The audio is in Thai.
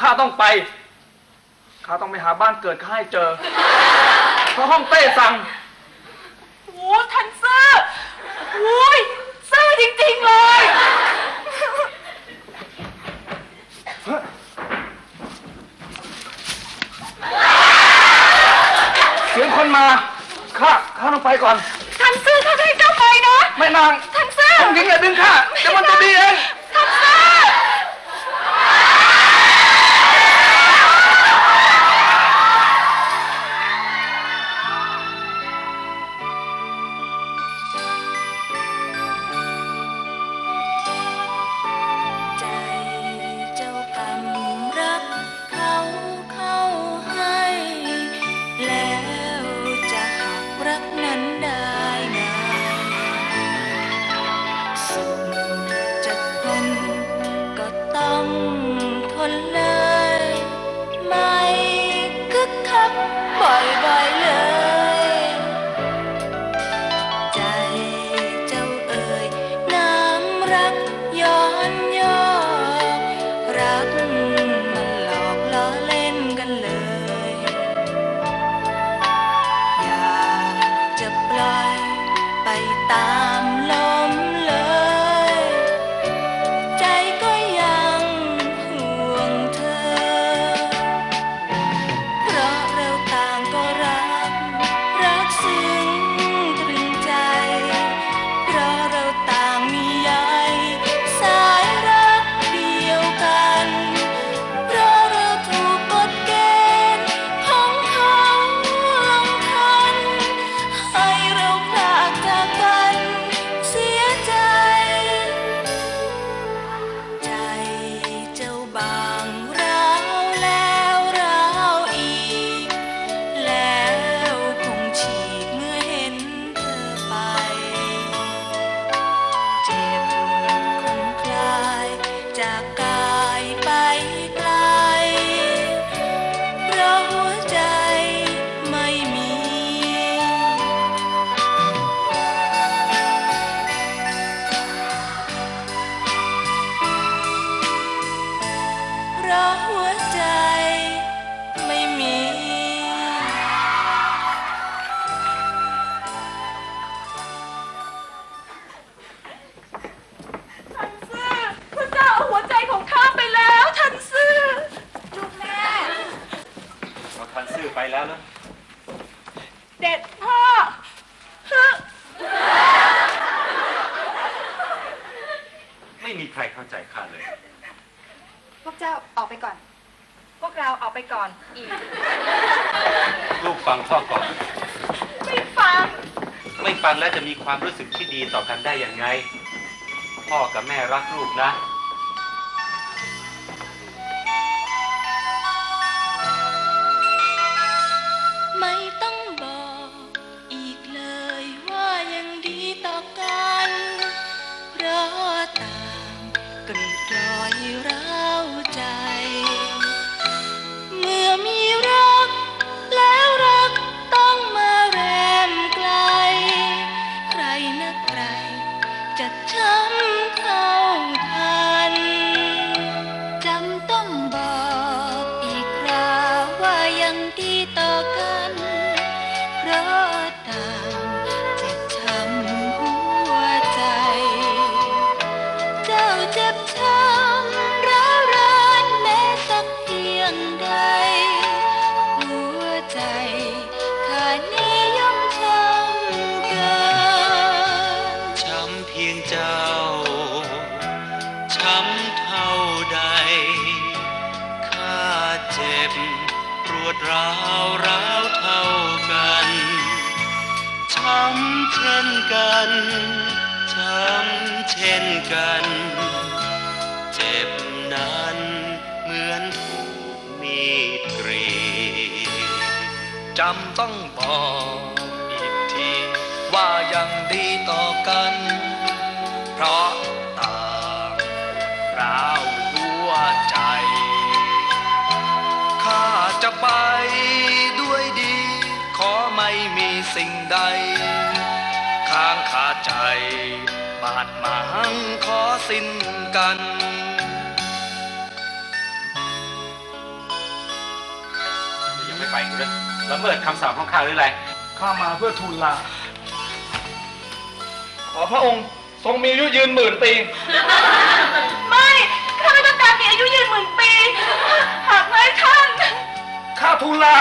ข้าต้องไป ข้าต้องไปหาบ้านเกิดข้าให้เจอ เพราะห้องเต้สั่ง โอ้ทันซื่อโอ้ยซื่อจริงๆเลย เสียงคนมา ข้า ข้าต้องไปก่อนทันซื่อถ้าให้เจ้าไปนะไม่นางทันซื่อองค์หญิงอย่าดึงข้าเดี๋ยวมันจะดีเองทันซื่อ คึก ม่มีใครเข้าใจข้าเลย พวกเจ้าออกไปก่อน พวกเราออกไปก่อนอีก ลูกฟังพ่อก่อน ไม่ฟัง ไม่ฟังแล้วจะมีความรู้สึกที่ดีต่อกันได้อย่างไง พ่อกับแม่รักลูกนะ กรีดรอยร้าวใจ เมื่อมีรัก แล้วรักต้องมาแรมไกล ใครนะใคร จะช้ำเท่าทันจำต้องบอกอีกคราวว่ายังดีต่อกัน เจ้าเจ็บช้ำร้าวรานแม้สักเพียงใด หัวใจข้านี้ย่อมช้ำเกิน ช้ำเพียงเจ้า ช้ำเท่าใด ข้าเจ็บปวดร้าวร้าวเท่ากัน ช้ำเช่นกัน ช้ำเช่นกัน จำต้องบอกอีกที ว่ายังดีต่อกัน เพราะต่างร้าวหัวใจ ข้าจะไปด้วยดี ขอไม่มีสิ่งใดค้างคาใจ บาดหมางขอสิ้นกันไม่ไปหรือ ละเมิดคำสั่งของข้าหรือไรข้ามาเพื่อทูลลา ขอพระองค์ทรงมีอายุยืนหมื่นปี ไม่ข้าไม่ต้องการมีอายุยืนหมื่นปี หากไม่ท่าน ข้าทูลลา